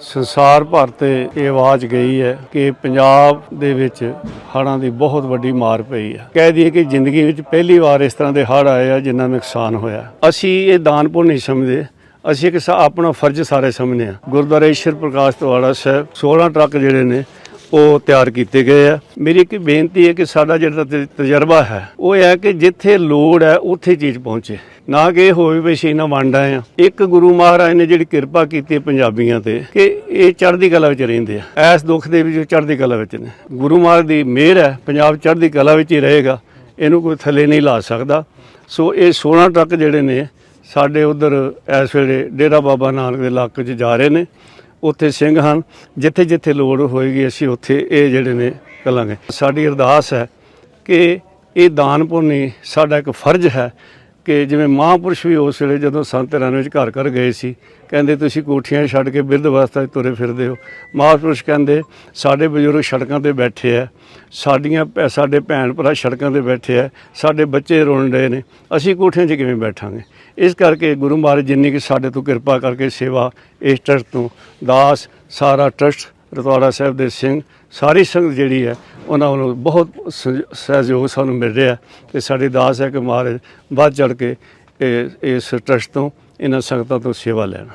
ਸੰਸਾਰ ਭਰ ਤੇ ਇਹ ਆਵਾਜ਼ ਗਈ ਹੈ ਕਿ ਪੰਜਾਬ ਦੇ ਵਿੱਚ ਹੜ੍ਹਾਂ ਦੀ ਬਹੁਤ ਵੱਡੀ ਮਾਰ ਪਈ ਹੈ। ਕਹਿ ਦਈਏ ਕਿ ਜ਼ਿੰਦਗੀ ਵਿੱਚ ਪਹਿਲੀ ਵਾਰ ਇਸ ਤਰ੍ਹਾਂ ਦੇ ਹੜ੍ਹ ਆਏ ਆ ਜਿੰਨਾ ਨੁਕਸਾਨ ਹੋਇਆ। ਅਸੀਂ ਇਹ ਦਾਨਪੁਰ ਨਹੀਂ ਸਮਝਦੇ। ਅਸੀਂ ਇੱਕ ਸਾ- ਆਪਣਾ ਫਰਜ਼ ਸਾਰੇ ਸਮਝਦੇ ਆ ਗੁਰਦੁਆਰਾ ਈਸ਼ਰ ਪ੍ਰਕਾਸ਼ ਤਵਾੜਾ ਸਾਹਿਬ 16 ਟਰੱਕ ਜਿਹੜੇ ਨੇ ਉਹ ਤਿਆਰ ਕੀਤੇ ਗਏ ਆ। ਮੇਰੀ ਇੱਕ ਬੇਨਤੀ ਹੈ ਕਿ ਸਾਡਾ ਜਿਹੜਾ ਤਜਰਬਾ ਹੈ, ਉਹ ਇਹ ਹੈ ਕਿ ਜਿੱਥੇ ਲੋੜ ਹੈ, ਉੱਥੇ ਚੀਜ਼ ਪਹੁੰਚੇ। ਨਾ ਕਿ ਇਹ ਹੋਵੇ ਵੀ ਅਸੀਂ ਇਹਨਾਂ ਵੰਡ ਆਏ ਆ ਇੱਕ ਗੁਰੂ ਮਹਾਰਾਜ ਨੇ ਜਿਹੜੀ ਕਿਰਪਾ ਕੀਤੀ ਪੰਜਾਬੀਆਂ ਤੇ, ਕਿ ਇਹ ਚੜ੍ਹਦੀ ਕਲਾ ਵਿੱਚ ਰਹਿੰਦੇ ਆ। ਐਸ ਦੁੱਖ ਦੇ ਵਿੱਚ ਚੜ੍ਹਦੀ ਕਲਾ ਵਿੱਚ ਨੇ। ਗੁਰੂ ਮਹਾਰਾਜ ਦੀ ਮਿਹਰ ਹੈ, ਪੰਜਾਬ ਚੜ੍ਹਦੀ ਕਲਾ ਵਿੱਚ ਹੀ ਰਹੇਗਾ। ਇਹਨੂੰ ਕੋਈ ਥੱਲੇ ਨਹੀਂ ਲਾ ਸਕਦਾ। ਸੋ ਇਹ 16 ਟਰੱਕ ਜਿਹੜੇ ਨੇ, ਸਾਡੇ ਉਧਰ ਇਸ ਵੇਲੇ ਡੇਰਾ ਬਾਬਾ ਨਾਨਕ ਦੇ ਇਲਾਕੇ 'ਚ ਜਾ ਰਹੇ ਨੇ। ਉੱਥੇ ਸਿੰਘ ਹਨ। ਜਿੱਥੇ ਜਿੱਥੇ ਲੋੜ ਹੋਏਗੀ ਅਸੀਂ ਉੱਥੇ ਇਹ ਜਿਹੜੇ ਨੇ ਕਰਾਂਗੇ। ਸਾਡੀ ਅਰਦਾਸ ਹੈ ਕਿ ਇਹ ਦਾਨ ਪੁੰਨੀ ਸਾਡਾ ਇੱਕ ਫਰਜ਼ ਹੈ ਕਿ ਜਿਵੇਂ ਮਹਾਂਪੁਰਸ਼ ਵੀ ਉਸ ਵੇਲੇ ਜਦੋਂ ਸੰਤ ਰਾਂ ਵਿੱਚ ਘਰ ਘਰ ਗਏ ਸੀ, ਕਹਿੰਦੇ ਤੁਸੀਂ ਕੋਠੀਆਂ ਛੱਡ ਕੇ ਬਿਰਧ ਅਵਸਥਾ 'ਚ ਤੁਰੇ ਫਿਰਦੇ ਹੋ। ਮਹਾਂਪੁਰਸ਼ ਕਹਿੰਦੇ, ਸਾਡੇ ਬਜ਼ੁਰਗ ਸੜਕਾਂ ਤੇ ਬੈਠੇ ਆ ਸਾਡੀਆਂ ਭੈ- ਸਾਡੇ ਭੈਣ ਭਰਾ ਸੜਕਾਂ ਤੇ ਬੈਠੇ ਆ ਸਾਡੇ ਬੱਚੇ ਰੋਣ ਰਹੇ ਨੇ, ਅਸੀਂ ਕੋਠੀਆਂ 'ਚ ਕਿਵੇਂ ਬੈਠਾਂਗੇ? ਇਸ ਕਰਕੇ ਗੁਰੂ ਮਹਾਰਾਜ ਜਿੰਨੀ ਕਿ ਸਾਡੇ ਤੋਂ ਕਿਰਪਾ ਕਰਕੇ ਸੇਵਾ, ਇਸ ਟਰਸਟ ਤੋਂ ਦਾਸ, ਸਾਰਾ ਟਰਸਟ ਰਤਵਾੜਾ ਸਾਹਿਬ ਦੇ ਸਿੰਘ, ਸਾਰੀ ਸੰਗਤ ਜਿਹੜੀ ਹੈ, ਉਹਨਾਂ ਵੱਲੋਂ ਬਹੁਤ ਸਹਿ- ਸਹਿਯੋਗ ਸਾਨੂੰ ਮਿਲ ਰਿਹਾ ਤੇ ਸਾਡੀ ਦਾਸ ਹੈ ਕਿ ਮਹਾਰਾਜ ਵੱਧ ਚੜ ਕੇ ਇਹ- ਇਸ ਟਰਸਟ ਤੋਂ ਇਹਨਾਂ ਸੰਗਤਾਂ ਤੋਂ ਸੇਵਾ ਲੈਣ।